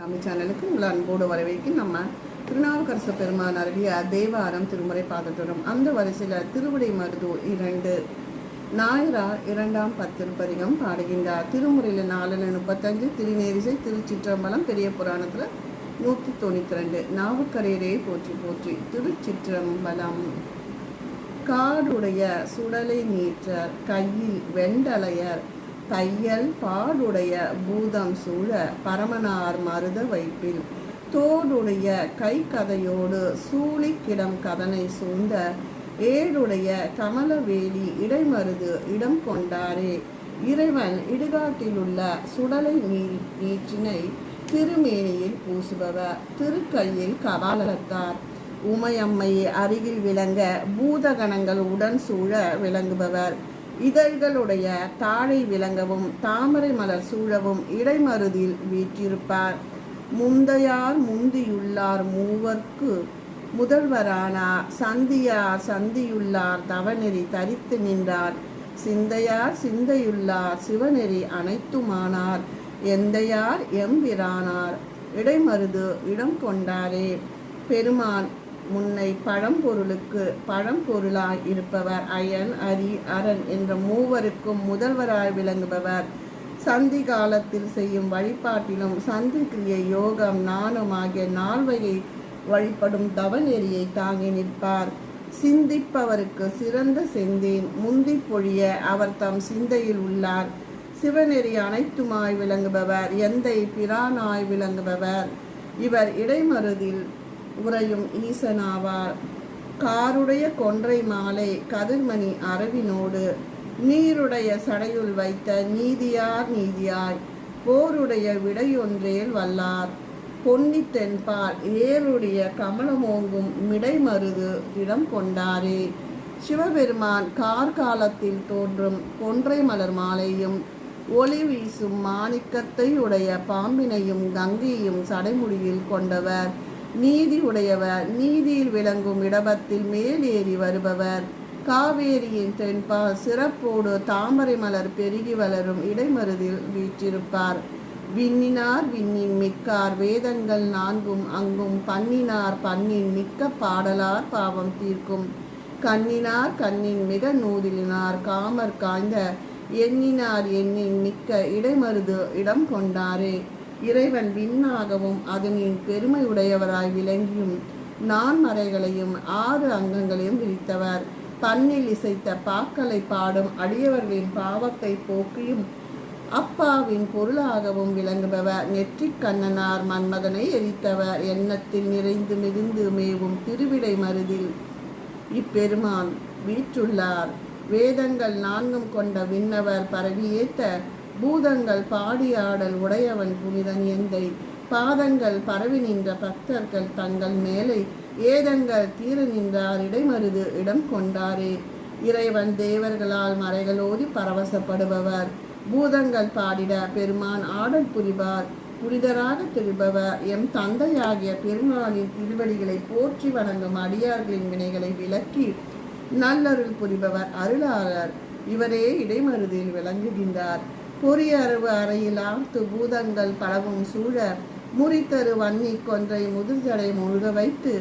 தமிழ் சேனலுக்கு உங்களை அன்போடு வரவேற்கும் நம்ம திருநாவுக்கரசு பெருமான் அருளிய தேவாரம் திருமுறை பார்த்துட்டு அந்த வரிசையில் திருவிடை மருது இரண்டு நாயரார் இரண்டாம் பத்திருப்பதிகம் பாடுகின்றார். திருமுறையில் நாலு முப்பத்தஞ்சு திருநேரிசை திருச்சிற்றம்பலம் பெரிய புராணத்தில் நூற்றி தொண்ணூற்றி ரெண்டு நாவுக்கரையரே போற்றி போற்றி திருச்சிற்றம்பலம். காடுடைய சுடலை நீற்றர் கையில் வெண்டலையர் தையல் பாடுடைய பூதம் சூழ பரமனார் மருத வைப்பில். தோடுடைய கை கதையோடு சூழிக்கிடம் கதனை சூழ்ந்த ஏடுடைய கமலவேலி இடைமருது இடம் கொண்டாரே. இறைவன் இடுகாட்டிலுள்ள சுடலை நீர் நீற்றினை திருமேனியில் பூசுபவர் திருக்கையில் கபாலத்தார். உமையம்மையை அருகில் விளங்க பூதகணங்கள் உடன் சூழ விளங்குபவர். இதழ்களுடைய தாழை விளங்கவும் தாமரை மலர் சூழவும் இடைமருதில் வீற்றிருப்பார். முந்தையார் முந்தியுள்ளார் மூவர்க்கு முதல்வரானார் சந்தியார் சந்தியுள்ளார் தவநெறி தரித்து நின்றார். சிந்தையார் சிந்தையுள்ளார் சிவநெறி அனைத்துமானார். எந்தையார் எம்பிரானார். இடைமருது இடம் கொண்டாரே. பெருமான் முன்னை பழம்பொருளுக்கு பழம்பொருளாய் இருப்பவர் அயன் அரி அரண் என்ற மூவருக்கும் முதல்வராய் விளங்குபவர். சந்தி காலத்தில் செய்யும் வழிபாட்டிலும் சந்தி கிரியை யோகம் நாணம் ஆகிய நால்வையை வழிபடும் தவநெறியை தாங்கி நிற்பார். சிந்திப்பவருக்கு சிறந்த செந்தேன் முந்தி பொழிய அவர் தம் சிந்தையில் உள்ளார். சிவநெறி அனைத்துமாய் விளங்குபவர் எந்தை பிரானாய் விளங்குபவர். இவர் இடைமருதில் உறையும் ஈசனாவார் காருடைய கொன்றை மாலை கதிர்மணி அரவினோடு நீருடைய சடையுள் வைத்த நீதியார் நீதியாய் போருடைய விடையொன்றேல் வல்லார். பொன்னி தென்பால் ஏருடைய கமலமோங்கும் மிடைமருது இடம் கொண்டாரே. சிவபெருமான் கார்காலத்தில் தோன்றும் கொன்றை மலர் மாலையும் ஒளி வீசும் மாணிக்கத்தை உடைய பாம்பினையும் கங்கையும் சடைமுடியில் கொண்டவர். நீதி உடையவர் நீதியில் விளங்கும் இடபத்தில் மேலேறி வருபவர். காவேரியின் தென்பா சிறப்போடு தாமரை மலர் பெருகி வளரும் இடைமருதில் வீற்றிருப்பார். விண்ணினார் விண்ணின் மிக்கார் வேதங்கள் நான்கும் அங்கும் பண்ணினார் பண்ணின் மிக்க பாடலார் பாவம் தீர்க்கும். கண்ணினார் கண்ணின் மிக நூதிலினார் காமர் காய்ந்த எண்ணினார் எண்ணின் மிக்க இடைமருது இடம் கொண்டாரே. இறைவன் விண்ணாகவும் அதனின் பெருமையுடையவராய் விளங்கியும் நான்மறைகளையும் ஆறு அங்கங்களையும் விரித்தவர். தன்னில் இசைத்த பாக்களை பாடும் அடியவர்களின் பாவத்தை போக்கியும் அப்பாவின் பொருளாகவும் விளங்குபவர். நெற்றிக் கண்ணனார் மன்மகனை எரித்தவர். எண்ணத்தில் நிறைந்து மிகுந்து மேவும் திருவிடை மருதில் இப்பெருமான் வீற்றுள்ளார். வேதங்கள் நான்கும் கொண்ட விண்ணவர் பரவியேத்த பூதங்கள் பாடியாடல் உடையவன் புனிதன் எந்தை. பாதங்கள் பரவி நின்ற பக்தர்கள் தங்கள் மேலே. ஏதங்கள் தீர நின்றார் இடைமருது இடம் கொண்டாரே. இறைவன் தேவர்களால் மறைகளோதி பரவசப்படுபவர். பூதங்கள் பாடிட பெருமான் ஆடல் புரிவார். புனிதராக திரிபவர் எம் தந்தையாகிய பெருமானின் திருவடிகளை போற்றி வணங்கும் அடியார்களின் வினைகளை விலக்கி நல்லருள் புரிபவர் அருளாளர். இவரே இடைமருதில் விளங்குகின்றார். பொறியறிவு அறையில் ஆர்த்து பூதங்கள் பலவும் சூழ முறித்தரு வன்னி கொன்றை முதிர்ஜடை முழுக வைத்து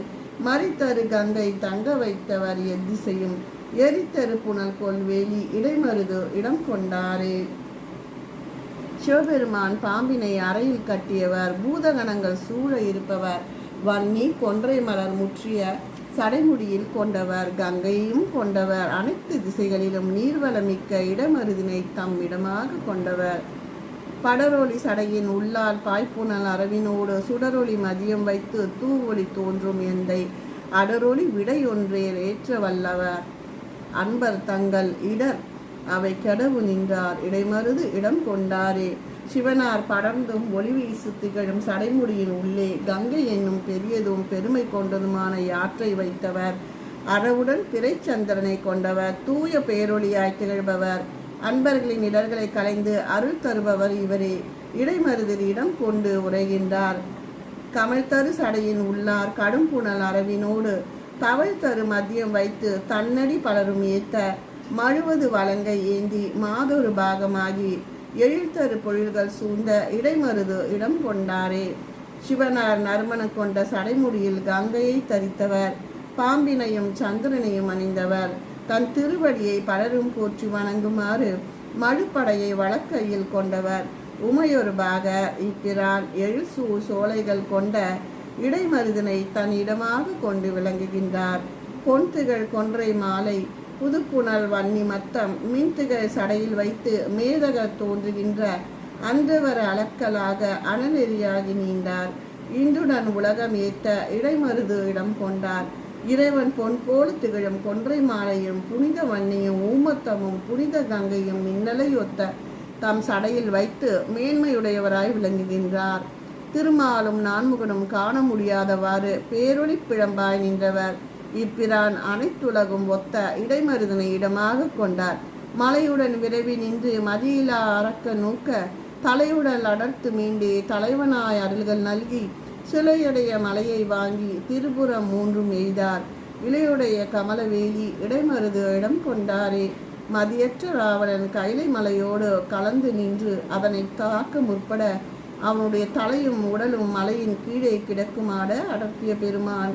மறித்தரு கங்கை தங்க வைத்தவர் எத்திசையும் எரித்தரு புனல் கொள்வேலி இடைமருது இடம் கொண்டாரே. சிவபெருமான் பாம்பினை அறையில் கட்டியவர் பூதகணங்கள் சூழ இருப்பவர் வன்னி கொன்றை மலர் முற்றிய சடைமுடியில் கொண்டவர் கங்கையும் கொண்டவர். அனைத்து திசைகளிலும் நீர்வளமிக்க இடமருதினை தம் இடமாக கொண்டவர். படரொளி சடையின் உள்ளால் பாய்ப்புணல் அரவினோடு சுடரொளி மதியம் வைத்து தூவொளி தோன்றும் எந்தை அடரொளி விடையொன்றேல் ஏற்ற வல்லவர். அன்பர் தங்கள் இடர் அவை கெடவு நின்றார். இடைமருது இடம் கொண்டாரே. சிவனார் படர்ந்தும் ஒளி வீசு திகழும் சடைமுடியின் உள்ளே கங்கை என்னும் பெரியதும் பெருமை கொண்டதுமான யாற்றை வைத்தவர். அறவுடன் பிறைச்சந்திரனை கொண்டவர். தூய பேரொளியாய் திகழ்பவர். அன்பர்களின் இடர்களை களைந்து அருள் தருபவர் இவரே. இடைமருதில் இடம் கொண்டு உரைகின்றார். கமழ்தரு சடையின் உள்ளார் கடும் புனல் அரவினோடு தவழ் தரு மதியம் வைத்து தன்னடி பலரும் ஏத்த. மழுவது வழங்க ஏந்தி மாதொரு பாகமாகி எழில்தரு பொழில்கள் சூழ்ந்த இடைமருது இடம் கொண்டாரே. சிவனார் நறுமண கொண்ட சடைமுடியில் கங்கையை தரித்தவர். பாம்பினையும் சந்திரனையும் அணிந்தவர். தன் திருவடியை பலரும் போற்றி வணங்குமாறு மழுப்படையை வழக்கையில் கொண்டவர். உமையொருபாக இப்பிரான் எழுசூ சோலைகள் கொண்ட இடைமருதனை தன் இடமாக கொண்டு விளங்குகின்றார். பொன்திகழ் கொன்றை மாலை புதுப்புணல் வன்னி மத்தம் மின்திகழ் சடையில் வைத்து மேதக தோன்றுகின்ற அன்றவர் அளக்கலாக அனநெறியாகி நீண்டார் இந்துடன் உலகம் ஏத்த இடைமருது இடம் கொண்டார். இறைவன் பொன் போல் திகழும் கொன்றை மாலையும் புனித வன்னியும் ஊமத்தமும் புனித கங்கையும் மின்னலையொத்த தம் சடையில் வைத்து மேன்மையுடையவராய் விளங்குகின்றார். திருமாலும் நான்முகனும் காண முடியாதவாறு பேரொளி பிழம்பாய் நின்றவர். இப்பிரான் அனைத்துலகும் ஒத்த இடைமருதனை இடமாக கொண்டார். மலையுடன் விரைவி நின்று மதியிலா அறக்க நோக்க தலையுடன் அடர்த்து மீண்டே தலைவனாய் அருள்கள் நல்கி சிலையுடைய மலையை வாங்கி திருபுறம் மூன்றும் எய்தார். இலையுடைய கமலவேலி இடைமருது இடம் கொண்டாரே. மதியற்ற ராவணன் கைலை மலையோடு கலந்து நின்று அதனை தாக்க முற்பட அவனுடைய தலையும் உடலும் மலையின் கீழே கிடக்குமாட அடர்த்திய பெருமான்.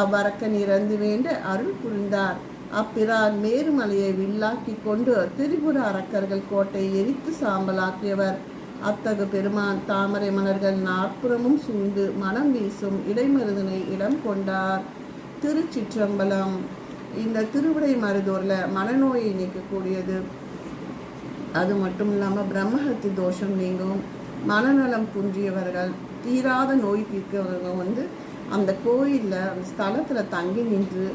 அவ்வரக்கன் இறந்து வேண்ட அருள் புரிந்தார். அப்பிரான் மேருமலையை வில்லாக்கி கொண்டு திரிபுர அரக்கர்கள் கோட்டை எரித்து சாம்பலாக்கியவர். அத்தகு பெருமான் தாமரை மலர்கள் நாற்புறமும் சூழ்ந்து மனம் வீசும் இடைமருதனை இடம் கொண்டார். திருச்சிற்றம்பலம். இந்த திருவிடை மருதூரில் மனநோயை நீக்கக்கூடியது. அது மட்டும் இல்லாமல் பிரம்மஹத்தி தோஷம் நீங்கும். மனநலம் குன்றியவர்கள் தீராத நோய் தீர்க்கவங்க வந்து அந்த கோயிலில் அந்த ஸ்தலத்தில் தங்கி நின்று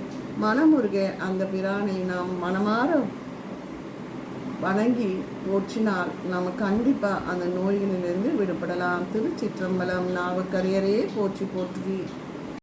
மனமுருக அந்த பிரானை நாம் மனமாற வணங்கி போற்றினால் நம்ம கண்டிப்பாக அந்த நோய்களிலிருந்து விடுபடலாம். திருச்சிற்றம்பலம் நாவக்கரையரே போற்றி போற்றி.